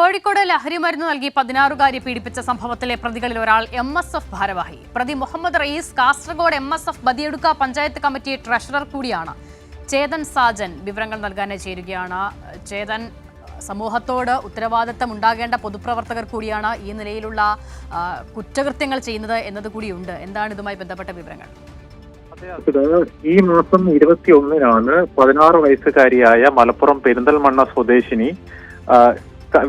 കോഴിക്കോട് ലഹരി മരുന്ന് നൽകി പതിനാറുകാരി പീഡിപ്പിച്ച സംഭവത്തിലെ പ്രതികളിൽ ഒരാൾ എം എസ് എഫ് ഭാരവാഹി. പ്രതി Muhammad Rayees Kasaragod M S F Badiyadka panchayat committee treasurer കൂടിയാണ്. ചേതൻ സാജൻ വിവരങ്ങൾ നൽകാനായി ചേരുകയാണ്. ചേതൻ സമൂഹത്തോട് ഉത്തരവാദിത്തം ഉണ്ടാകേണ്ട പൊതുപ്രവർത്തകർ കൂടിയാണ് ഈ നിലയിലുള്ള കുറ്റകൃത്യങ്ങൾ ചെയ്യുന്നത് എന്നത് കൂടിയുണ്ട്. എന്താണ് ഇതുമായി ബന്ധപ്പെട്ട വിവരങ്ങൾ? ഈ മാസം ഇരുപത്തി ഒന്നിനാണ് പതിനാറ് വയസ്സുകാരിയായ മലപ്പുറം പെരിന്തൽമണ്ണ സ്വദേശിനി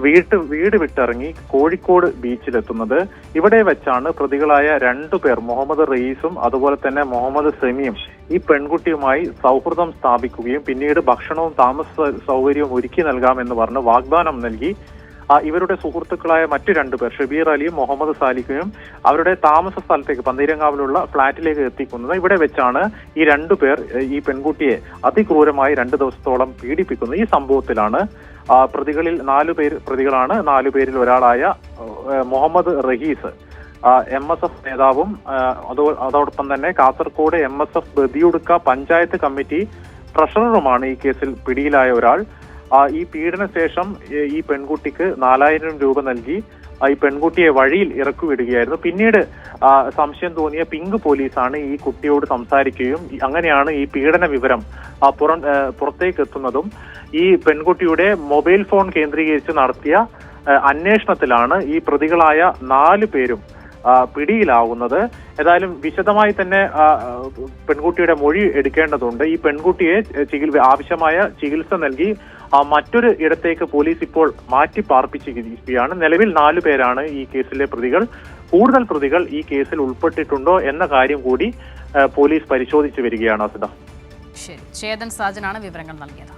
വീട്ട് വീട് വിട്ടിറങ്ങി കോഴിക്കോട് ബീച്ചിലെത്തുന്നത്. ഇവിടെ വെച്ചാണ് പ്രതികളായ രണ്ടു പേർ മുഹമ്മദ് റയീസും അതുപോലെ തന്നെ മുഹമ്മദ് സെമിയും ഈ പെൺകുട്ടിയുമായി സൗഹൃദം സ്ഥാപിക്കുകയും പിന്നീട് ഭക്ഷണവും താമസ സൗകര്യവും ഒരുക്കി നൽകാമെന്ന് പറഞ്ഞ് വാഗ്ദാനം നൽകി. ഇവരുടെ സുഹൃത്തുക്കളായ മറ്റു രണ്ടുപേർ ഷബീർ അലിയും മുഹമ്മദ് സാലിഖയും അവരുടെ താമസ സ്ഥലത്തേക്ക് പന്തീരങ്കാവിലുള്ള ഫ്ളാറ്റിലേക്ക് എത്തിക്കുന്നത് ഇവിടെ വെച്ചാണ് ഈ രണ്ടുപേർ പേർ ഈ പെൺകുട്ടിയെ അതിക്രൂരമായി രണ്ട് ദിവസത്തോളം പീഡിപ്പിക്കുന്നത്. ഈ സംഭവത്തിലാണ് പ്രതികളിൽ നാലു പേര് പ്രതികളാണ് നാലു പേരിൽ ഒരാളായ Muhammad Rahees M S F നേതാവും അതോടൊപ്പം തന്നെ Kasaragod M S F Badiyadka panchayat committee ട്രഷററുമാണ് ഈ കേസിൽ പിടിയിലായ ഒരാൾ. ഈ പീഡന ശേഷം ഈ പെൺകുട്ടിക്ക് നാലായിരം രൂപ നൽകി ആ, ഈ പെൺകുട്ടിയെ വഴിയിൽ ഇറക്കി വിടുകയായിരുന്നു പിന്നീട് സംശയം തോന്നിയ പിങ്ക് പോലീസാണ് ഈ കുട്ടിയോട് സംസാരിക്കുകയും അങ്ങനെയാണ് ഈ പീഡന വിവരം ആ, പുറം പുറത്തേക്ക് എത്തുന്നതും ഈ പെൺകുട്ടിയുടെ മൊബൈൽ ഫോൺ കേന്ദ്രീകരിച്ച് നടത്തിയ അന്വേഷണത്തിലാണ് ഈ പ്രതികളായ നാല് പേരും ആ, പിടിയിലാവുന്നത്. ഏതായാലും വിശദമായി തന്നെ ആ, ആ, പെൺകുട്ടിയുടെ മൊഴി എടുക്കേണ്ടതുണ്ട്. ഈ പെൺകുട്ടിയെ ആവശ്യമായ ചികിത്സ നൽകി ആ, മറ്റൊരു ഇടത്തേക്ക് പോലീസ് ഇപ്പോൾ മാറ്റി പാർപ്പിച്ചിരിക്കുകയാണ് നിലവിൽ നാലു പേരാണ് ഈ കേസിലെ പ്രതികൾ. കൂടുതൽ പ്രതികൾ ഈ കേസിൽ ഉൾപ്പെട്ടിട്ടുണ്ടോ എന്ന കാര്യം കൂടി പോലീസ് പരിശോധിച്ചു വരികയാണ് അസിത. ശരി. ചേതൻ സാജനാണ് വിവരങ്ങൾ നൽകിയത്.